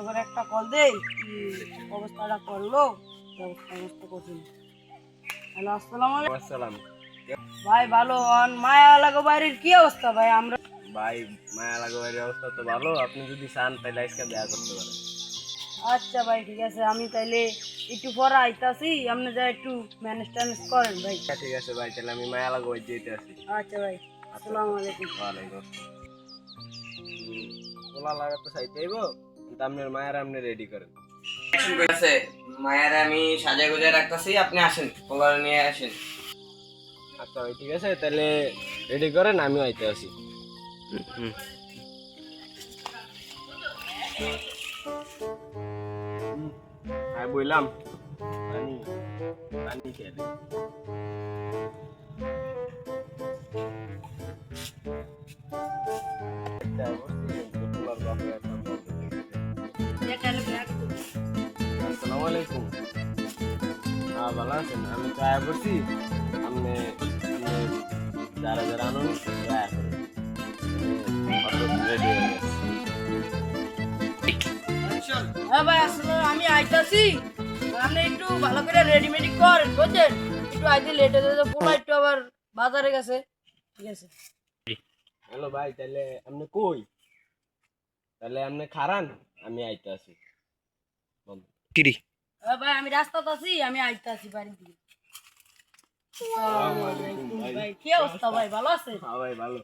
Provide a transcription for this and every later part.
এবার একটা কল দেই অবস্থাটা করল ব্যবস্থা করছি। হ্যালো আসসালামু আসসালাম। ভাই ভালো অন মায়া লাগো বাড়ির কি অবস্থা ভাই? আমরা ভাই মায়া লাগাবার অবস্থা তো ভালো। আপনি যদি চান তাহলে আজকে দেয়া করতে পারেন। আচ্ছা ভাই ঠিক আছে। আমি তাইলে একটু পরে আইতাছি। আপনি যা একটু ম্যানেজ ট্যানেজ করেন ভাই। আচ্ছা, ঠিক আছে ভাই তাহলে আমি মায়া লাগাবার যেতে আসি আচ্ছা ভাই আসসালামু আলাইকুম। ওয়ালাইকুম তোলা লাগাতে চাইতে হইব? কিন্তু আপনার মায়ের আপনি রেডি করেন। আছে মায়ের আমি সাজা গুজে রাখতেছি আপনি আসেন কলার নিয়ে আসেন। আচ্ছা ঠিক আছে তাহলে রেডি করেন আমিও আইতে আসি। হ্যাঁ বললাম পানি পানি খেলে আসসালামু আলাইকুম হ্যাঁ ভালো আছেন? আমি তো আয়া করছি আপনি আপনি যারা যারা আনুন আয়া করেন রেডি হয়ে হ্যাঁ ভাই আসলে আমি আইতাছি। আপনি একটু ভালো করে রেডিমেডি করেন বুঝছেন? একটু আইতে লেট হয়ে যাবে পোলা একটু আবার বাজারে গেছে। ঠিক আছে? হ্যালো ভাই তাহলে আপনি কই? তাহলে আপনি খারান? আমি আইতে আসি হ্যাঁ ভাই আমি রাস্তাতে আছি আমি আইতাছি বাড়ি থেকে আসসালামু আলাইকুম ভাই। কি অবস্থা ভাই ভালো আছে? হ্যাঁ ভাই ভালো।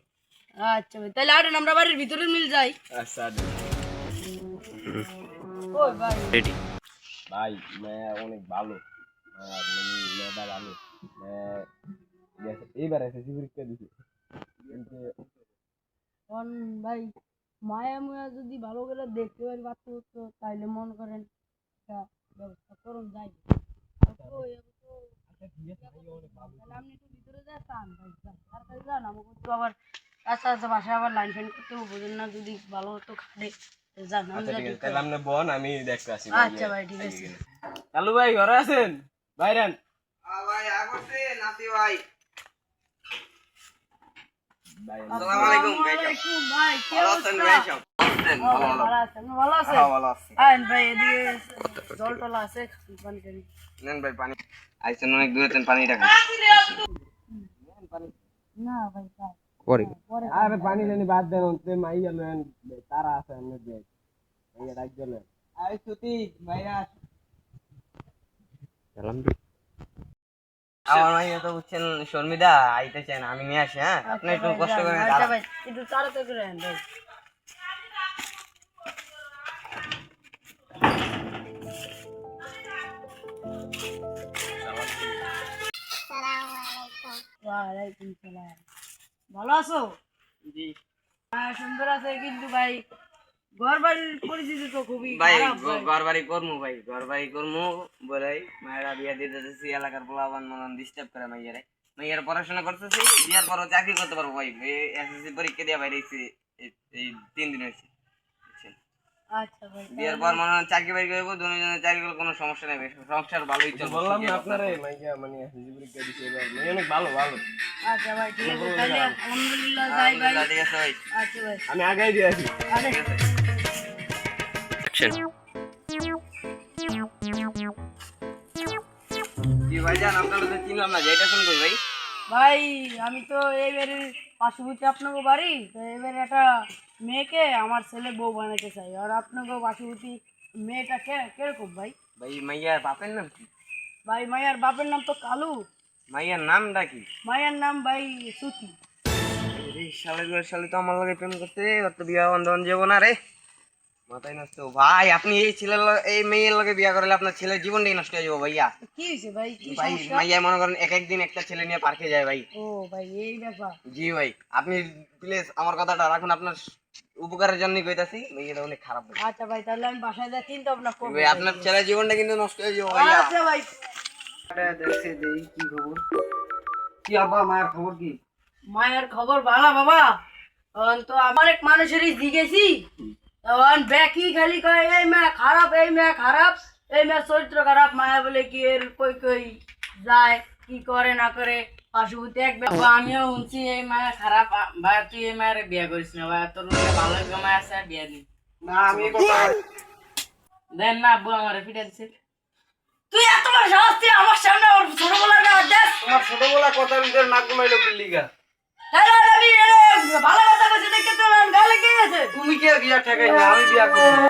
আচ্ছা ভাই তাহলে আরেন আমরা বাড়ির ভিতরে মিল যাই। আচ্ছা ওই ভাই? ভাই মেয়ে অনেক ভালো। মেয়েটা ভালো এইবার এসেছি পরীক্ষা দিছে কিন্তু ভাই মায়া মুয়া যদি ভালো করে দেখতে পারি পারতো তো তাইলে মন করেন একটা ব্যবস্থা করুন যাই তাহলে আপনি একটু ভিতরে যান তাড়াতাড়ি যান। আমাকে একটু আবার আস্তে বাসায় আবার লাইন ফাইন করতে বুঝেন না? যদি ভালো হতো খাটে যান আমি আচ্ছা যাই ঠিক আছে একটু। তাহলে আপনি বন আমি দেখতে আসি আচ্ছা ভাই ঠিক আছে। কালু ভাই ঘরে আছেন? বাইরেন? ভাই আগতে নাতি ভাই। আরে পানি জানি বাদ দেন অন্তে মাই গেলেন তারা আছে এই ডাক গেলেন আই সুতি ভাইরা আমার ভাই তো বুঝছেন শর্মিদা আইতেছেন আমি নিয়ে আসি হ্যাঁ? আপনি একটু কষ্ট করে আচ্ছা দাঁড়ান। ভাই একটু তাড়াতাড়ি করে ভাই। ভালো আছো? জি। হ্যাঁ সুন্দর আছে কিন্তু ভাই। ঘর পরিস্থিতি তো খুবই ভাই করমু ভাই ঘর বাড়ি করমু বলাই মায়েরা বিয়া দিতে যাচ্ছি এলাকার পোলাবান মতন ডিস্টার্ব করে মাইয়ারে। মাইয়ার পড়াশোনা করতেছি বিয়ার পরও চাকরি করতে পারব ভাই। এসএসসি পরীক্ষা দিয়ে বাইরে এই- এই তিন দিন হয়েছে? আচ্ছা ভাই বিয়ার পর মনে হয় চাকরি বাড়ি করব দুজনের চাকরি করলে কোনো সমস্যা নেই ভাই। সংসার ভালোই চলবে বললাম না আপনারে মাইয়া মানে পরীক্ষা দিছে এবার অনেক ভালো ভালো। আচ্ছা ভাই ঠিক আছে তাহলে আলহামদুলিল্লাহ যাই ভাই। ঠিক আছে ভাই। আচ্ছা ভাই। আমি আগাই দিয়ে আসি। ভাই জান আপনারা তো চিনলাম না যেটা শুন কই ভাই? ভাই আমি তো এইবারে পার্শ্ববর্তী আপনাকে বাড়ি তো এবারে একটা মেয়েকে আমার ছেলে বউ বানাতে চাই। আর আপনাকে পার্শ্ববর্তী মেয়েটা কে কীরকম ভাই? ভাই মাইয়ার বাপের নাম কি? ভাই মায়ার বাপের নাম তো কালু। মাইয়ার নামটা কি? মায়ের নাম ভাই সুতি। শালে শালে তো আমার লগে প্রেম করতে ওর তো বিয়া বন্ধন যাব না রে মাথায় নষ্ট ভাই আপনি এই ছেলের এই মেয়ের লগে বিয়া করলে আপনার ছেলের জীবনটাই নষ্ট হয়ে যাব ভাইয়া। কি হয়েছে ভাই? কি ভাই মাইয়া মনে করেন এক একদিন একটা ছেলে নিয়ে পার্কে যায় ভাই। ও ভাই এই ব্যাপার। জি ভাই আপনি প্লিজ আমার কথাটা রাখুন আপনার উপকারের জন্যই কইতাছি মেয়েটা অনেক খারাপ ভাই। আচ্ছা ভাই তাহলে আমি বাসায় যা চিন্তা ভাবনা করব ভাই আপনার ছেলের জীবনটা কিন্তু নষ্ট হয়ে যাব ভাইয়া। আচ্ছা ভাই। দেখছে দেই কি খবর। কি আব্বা মায়ের খবর কি? মায়ের খবর ভালো বাবা। তো আমার এক মানুষেরই জিগেছি তখন খালি কয় এই মেয়ে খারাপ এই মেয়ে খারাপ এই মেয়ে চরিত্র খারাপ। মায়া বলে কি এর কই কই যায় কি করে না করে? এক আমিও শুনছি এই খারাপ ভাই তুই এই মায়ের বিয়ে করিস না ভাই তোর ভালো আছে বিয়ে দিন দেন না আব্বু আমার ফিটে দিছে। তুই এত বড় শাস্তি আমার সামনে ওর ছোট বলার গায়ে দেখ তোমার ছোট কথা নাক ঘুমাইলো বিল্লিগা ভালো বসে দেখতে তোমার গালে কে আছে তুমি কি বিয়া ঠেকাই না আমি বিয়া করব